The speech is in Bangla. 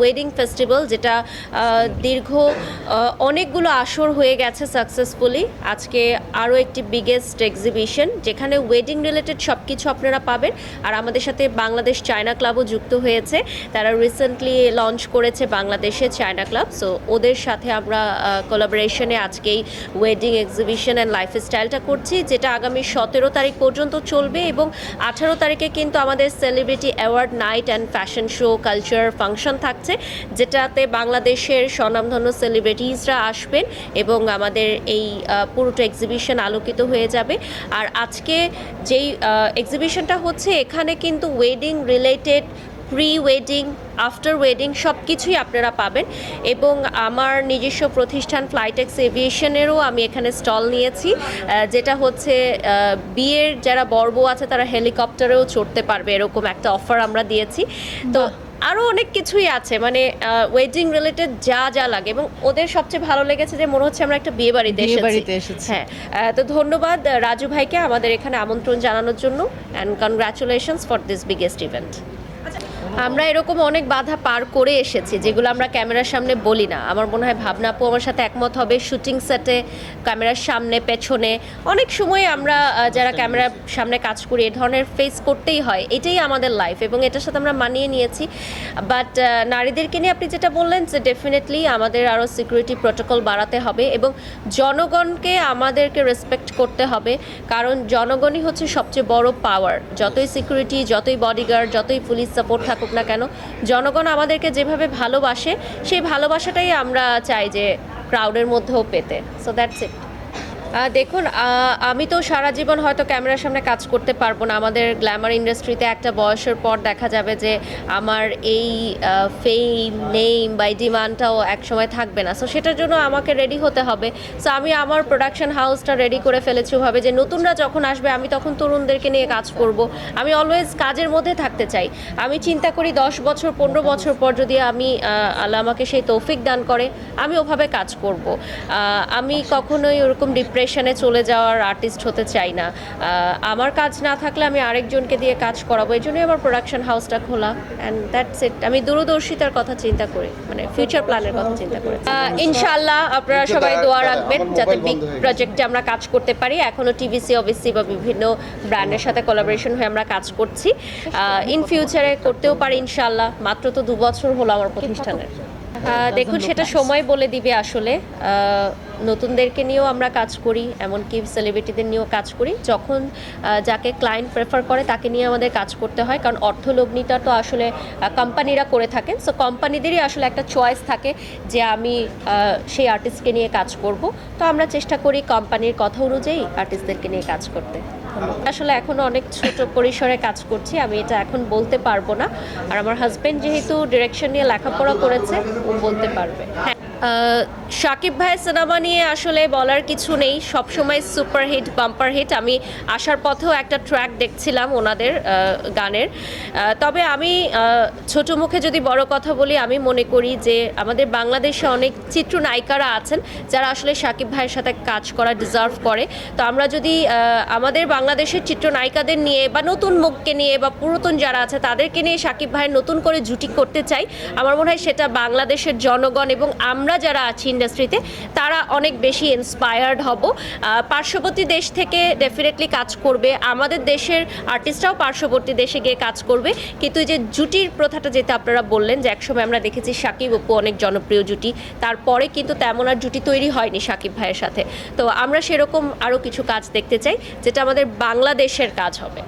ওয়েডিং ফেস্টিভ্যাল যেটা দীর্ঘ অনেকগুলো আসর হয়ে গেছে সাকসেসফুলি আজকে আরও একটি বিগেস্ট এক্সিবিশন যেখানে ওয়েডিং রিলেটেড সব কিছু আপনারা পাবেন। আর আমাদের সাথে বাংলাদেশ চায়না ক্লাবও যুক্ত হয়েছে। তারা রিসেন্টলি লঞ্চ করেছে বাংলাদেশে চায়না ক্লাব। সো ওদের সাথে আমরা কোলাবোরেশনে আজকে এই ওয়েডিং এক্সিবিশন অ্যান্ড লাইফস্টাইলটা করছি, যেটা আগামী সতেরো তারিখ পর্যন্ত চলবে এবং আঠারো তারিখে কিন্তু আমাদের celebrity award night and fashion show culture function থাকছে, যেটাতে বাংলাদেশের স্বনামধন্য সেলিব্রিটিজরা আসবেন এবং আমাদের এই পুরোটা এক্সিবিশন আলোকিত হয়ে যাবে। আর আজকে যেই এক্সিবিশনটা হচ্ছে, এখানে কিন্তু wedding related pre wedding after wedding সব কিছুই আপনারা পাবেন। এবং আমার নিজস্ব প্রতিষ্ঠান ফ্লাইটেক্স এভিয়েশনেরও আমি এখানে স্টল নিয়েছি যেটা হচ্ছে বিয়ের যারা বর্ব আছে, তারা হেলিকপ্টারেও চড়তে পারবে, এরকম একটা অফার আমরা দিয়েছি। তো আরও অনেক কিছুই আছে। মানে ওয়েডিং রিলেটেড যা যা লাগে এবং ওদের সবচেয়ে ভালো লেগেছে যে মনে হচ্ছে আমরা একটা বিয়ে বাড়িতে এসেছি। হ্যাঁ তো ধন্যবাদ রাজু ভাইকে আমাদের এখানে আমন্ত্রণ জানানোর জন্য and congratulations for this biggest event আমরা এরকম অনেক বাধা পার করে এসেছি যেগুলো আমরা ক্যামেরার সামনে বলি না। আমার মনে হয় ভাবনা আপু আমার সাথে একমত হবে শুটিং সেটে ক্যামেরার সামনে পেছনে। অনেক সময় আমরা যারা ক্যামেরার সামনে কাজ করি এ ধরনের ফেস করতেই হয়। এটাই আমাদের লাইফ এবং এটার সাথে আমরা মানিয়ে নিয়েছি। বাট নারীদেরকে নিয়ে আপনি যেটা বললেন যে ডেফিনেটলি আমাদের আরও সিকিউরিটি প্রোটোকল বাড়াতে হবে এবং জনগণকে আমাদেরকে রেসপেক্ট করতে হবে। কারণ জনগণই হচ্ছে সবচেয়ে বড় পাওয়ার যতই সিকিউরিটি যতই বডিগার্ড যতই পুলিশ সাপোর্ট থাকুক না কেন, জনগণ আমাদেরকে যেভাবে ভালোবাসে, সেই ভালোবাসাটাই আমরা চাই যে ক্রাউডের মধ্যেও পেতে। সো দ্যাটস ইট দেখুন আমি তো সারা জীবন হয়তো ক্যামেরার সামনে কাজ করতে পারব না। আমাদের গ্ল্যামার ইন্ডাস্ট্রিতে একটা বয়সের পর দেখা যাবে যে আমার এই ফেম নেম বা ডিমান্ডটাও একসময় থাকবে না। সো সেটার জন্য আমাকে রেডি হতে হবে। সো আমি আমার প্রোডাকশন হাউসটা রেডি করে ফেলেছি ওভাবে যে নতুনরা যখন আসবে, আমি তখন তরুণদেরকে নিয়ে কাজ করব। আমি অলওয়েজ কাজের মধ্যে থাকতে চাই। আমি চিন্তা করি দশ বছর, পনেরো বছর পর যদি আমি আল্লাহ আমাকে সেই তৌফিক দান করে, আমি ওভাবে কাজ করব। আমি কখনোই ওরকম ডিপ্রেশনে চলে যাওয়ার আর্টিস্ট হতে চাই না। আমার কাজ না থাকলে আমি আরেকজনকে দিয়ে কাজ করাবো এই জন্যই আমার প্রোডাকশন হাউসটা খোলা। অ্যান্ড দ্যাটস ইট আমি দূরদর্শিতার কথা চিন্তা করি মানে ফিউচার প্ল্যানের কথা চিন্তা করি। ইনশাল্লাহ আপনারা সবাই দোয়া রাখবেন যাতে বিগ প্রজেক্টে আমরা কাজ করতে পারি। এখনও টিভিসি অবশ্যই বা বিভিন্ন ব্র্যান্ডের সাথে কোলাবোরেশন হয়ে আমরা কাজ করছি। ইন ফিউচারে করতেও পারি ইনশাল্লাহ মাত্র তো দু বছর হলো আমার প্রতিষ্ঠানের। দেখুন সেটা সময় বলে দিবে আসলে। নতুনদেরকে নিয়েও আমরা কাজ করি এমনকি সেলিব্রিটিদের নিয়েও কাজ করি। যখন যাকে ক্লায়েন্ট প্রেফার করে তাকে নিয়ে আমাদের কাজ করতে হয় কারণ অর্থলগ্নিটা তো আসলে কোম্পানিরা করে থাকেন। সো কোম্পানিদেরই আসলে একটা চয়েস থাকে যে আমি সেই আর্টিস্টকে নিয়ে কাজ করব। তো আমরা চেষ্টা করি কোম্পানির কথা অনুযায়ী আর্টিস্টদেরকে নিয়ে কাজ করতে। আসলে এখনও অনেক ছোট পরিসরে কাজ করছি আমি এটা এখন বলতে পারব না। আর আমার হাজব্যান্ড যেহেতু ডিরেকশন নিয়ে লেখাপড়া করেছে ও বলতে পারবে। হ্যাঁ। শাকিব ভাইয়ের সিনেমা নিয়ে আসলে বলার কিছু নেই। সবসময় সুপার হিট বাম্পার হিট আমি আসার পথেও একটা ট্র্যাক দেখছিলাম ওনাদের গানের। তবে আমি ছোট মুখে যদি বড় কথা বলি, আমি মনে করি যে আমাদের বাংলাদেশে অনেক চিত্রনায়িকারা আছেন, যারা আসলে শাকিব ভাইয়ের সাথে কাজ করা ডিজার্ভ করে। তো আমরা যদি আমাদের বাংলাদেশের চিত্রনায়িকাদের নিয়ে বা নতুন মুখকে নিয়ে বা পুরাতন যারা আছে, তাদেরকে নিয়ে শাকিব ভাইয়ের নতুন করে জুটি করতে চাই, আমার মনে হয় সেটা বাংলাদেশের জনগণ এবং আমরা যারা আছি ইন্ডাস্ট্রিতে তারা অনেক বেশি ইন্সপায়ার্ড হব। পার্শ্ববর্তী দেশ থেকে ডেফিনেটলি কাজ করবে। আমাদের দেশের আর্টিস্টরাও পার্শ্ববর্তী দেশে গিয়ে কাজ করবে। কিন্তু যে জুটির প্রথাটা যেটা আপনারা বললেন, যে একসময় আমরা দেখেছি সাকিব অপু অনেক জনপ্রিয় জুটি, তারপরে কিন্তু তেমন আর জুটি তৈরি হয়নি সাকিব ভাইয়ের সাথে। তো আমরা সেরকম আরও কিছু কাজ দেখতে চাই, যেটা আমাদের বাংলাদেশের কাজ হবে।